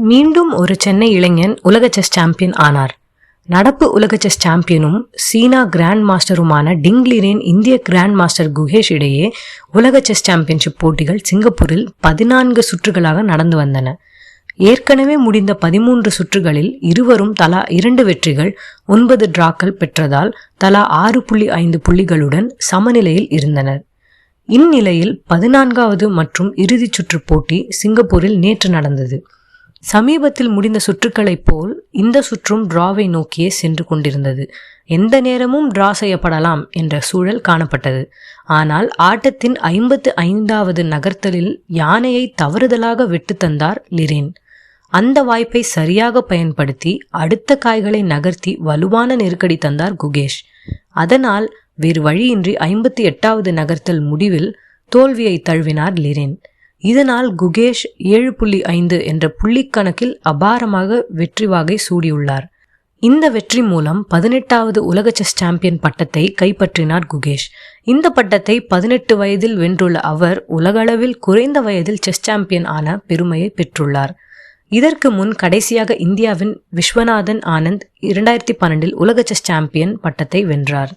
மீண்டும் ஒரு சென்னை இளைஞன் உலக செஸ் சாம்பியன் ஆனார். நடப்பு உலக செஸ் சாம்பியனும் சீனா கிராண்ட் மாஸ்டருமான டிங்லிரேன் இந்திய கிராண்ட் மாஸ்டர் குகேஷ் இடையே உலக செஸ் சாம்பியன்ஷிப் போட்டிகள் சிங்கப்பூரில் பதினான்கு சுற்றுகளாக நடந்து வந்தன. ஏற்கனவே முடிந்த பதிமூன்று சுற்றுகளில் இருவரும் தலா இரண்டு வெற்றிகள் ஒன்பது டிராக்கள் பெற்றதால் தலா ஆறு புள்ளி ஐந்து புள்ளிகளுடன் சமநிலையில் இருந்தனர். இந்நிலையில் பதினான்காவது மற்றும் இறுதிச் சுற்று போட்டி சிங்கப்பூரில் நேற்று நடந்தது. சமீபத்தில் முடிந்த சுற்றுக்களைப் போல் இந்த சுற்றும் டிராவை நோக்கியே சென்று கொண்டிருந்தது. எந்த நேரமும் டிரா செய்யப்படலாம் என்ற சூழல் காணப்பட்டது. ஆனால் ஆட்டத்தின் ஐம்பத்து ஐந்தாவது நகர்த்தலில் யானையை தவறுதலாக விட்டு தந்தார் லிரேன். அந்த வாய்ப்பை சரியாக பயன்படுத்தி அடுத்த காய்களை நகர்த்தி வலுவான நெருக்கடி தந்தார் குகேஷ். அதனால் வேறு வழியின்றி ஐம்பத்தி எட்டாவது நகர்த்தல் முடிவில் தோல்வியை தழுவினார் லிரேன். இதனால் குகேஷ் ஏழு புள்ளி ஐந்து என்ற புள்ளிக்கணக்கில் அபாரமாக வெற்றி வாகை சூடியுள்ளார். இந்த வெற்றி மூலம் பதினெட்டாவது உலக செஸ் சாம்பியன் பட்டத்தை கைப்பற்றினார் குகேஷ். இந்த பட்டத்தை பதினெட்டு வயதில் வென்றுள்ள அவர் உலகளவில் குறைந்த வயதில் செஸ் சாம்பியன் ஆன பெருமையை பெற்றுள்ளார். இதற்கு முன் கடைசியாக இந்தியாவின் விஸ்வநாதன் ஆனந்த் இரண்டாயிரத்தி பன்னெண்டில் உலக செஸ் சாம்பியன் பட்டத்தை வென்றார்.